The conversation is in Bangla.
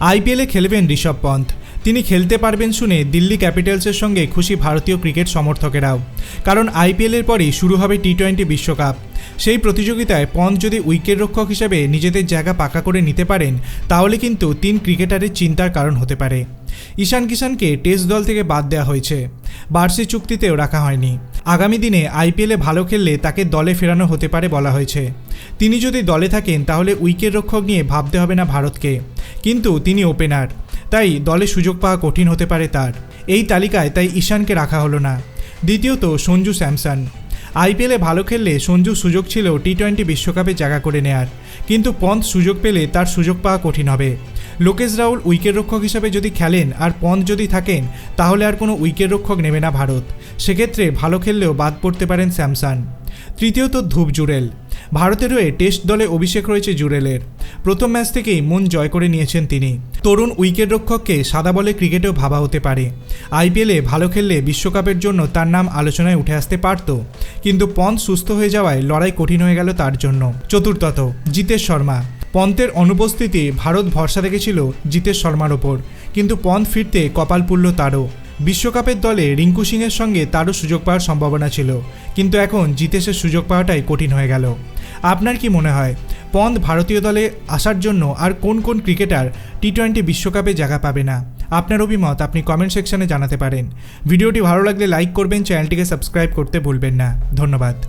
আইপিএলে খেলবেন ঋষভ পন্থ। তিনি খেলতে পারবেন শুনে দিল্লি ক্যাপিটালসের সঙ্গে খুশি ভারতীয় ক্রিকেট সমর্থকেরাও। কারণ আইপিএলের পরেই শুরু হবে টি টোয়েন্টি বিশ্বকাপ। সেই প্রতিযোগিতায় পন্থ যদি উইকেটরক্ষক হিসেবে নিজেদের জায়গা পাকা করে নিতে পারেন, তাহলে কিন্তু তিন ক্রিকেটারের চিন্তার কারণ হতে পারে। ঈশান কিষানকে টেস্ট দল থেকে বাদ দেওয়া হয়েছে। বার্ষিক চুক্তিতেও রাখা হয়নি। আগামী দিনে আইপিএলে ভালো খেললে তাকে দলে ফেরানো হতে পারে বলা হয়েছে। তিনি যদি দলে থাকেন, তাহলে উইকেট রক্ষক নিয়ে ভাবতে হবে না ভারতকে। কিন্তু তিনি ওপেনার। তাই দলে সুযোগ পাওয়া কঠিন হতে পারে তার। এই তালিকায় তাই ঈশানকে রাখা হলো না। দ্বিতীয়ত, সঞ্জু স্যামসন। আইপিএলে ভালো খেললে সঞ্জু সুযোগ ছিল টি টোয়েন্টি বিশ্বকাপে জায়গা করে নেয়ার। কিন্তু পন্থ সুযোগ পেলে তার সুযোগ পাওয়া কঠিন হবে। লোকেশ রাহুল উইকেটরক্ষক হিসাবে যদি খেলেন আর পন্থ যদি থাকেন, তাহলে আর কোনো উইকেটরক্ষক নেবে না ভারত। সেক্ষেত্রে ভালো খেললেও বাদ পড়তে পারেন স্যামসান। তৃতীয়ত, ধূপ জুরেল ভারতের হয়ে টেস্ট দলে অভিষেক রয়েছে জুরেলের প্রথম ম্যাচ থেকেই মন জয় করে নিয়েছেন তিনি। তরুণ উইকেটরক্ষককে সাদা বলে ক্রিকেটেও ভাবা হতে পারে। আইপিএলে ভালো খেললে বিশ্বকাপের জন্য তার নাম আলোচনায় উঠে আসতে পারত। কিন্তু পন্থ সুস্থ হয়ে যাওয়ায় লড়াই কঠিন হয়ে গেল তার জন্য। চতুর্থত, জিতেশ শর্মা। পন্থের অনুপস্থিতি ভারত ভরসা রেখেছিল জিতেশ শর্মার ওপর। কিন্তু পন্থ ফিরতে কপাল পুরল তারও। বিশ্বকাপের দলে রিঙ্কু সিংয়ের সঙ্গে তারও সুযোগ পাওয়ার সম্ভাবনা ছিল। কিন্তু এখন জিতেশের সুযোগ পাওয়াটাই কঠিন হয়ে গেল। আপনার কি মনে হয়, পন্দ ভারতীয় দলে আসার জন্য আর কোন কোন ক্রিকেটার টি টোয়েন্টি বিশ্বকাপে জায়গা পাবে না? আপনার অভিমত আপনি কমেন্ট সেকশনে জানাতে পারেন। ভিডিওটি ভালো লাগলে লাইক করবেন চ্যানেলটিকে সাবস্ক্রাইব করতে ভুলবেন না। ধন্যবাদ।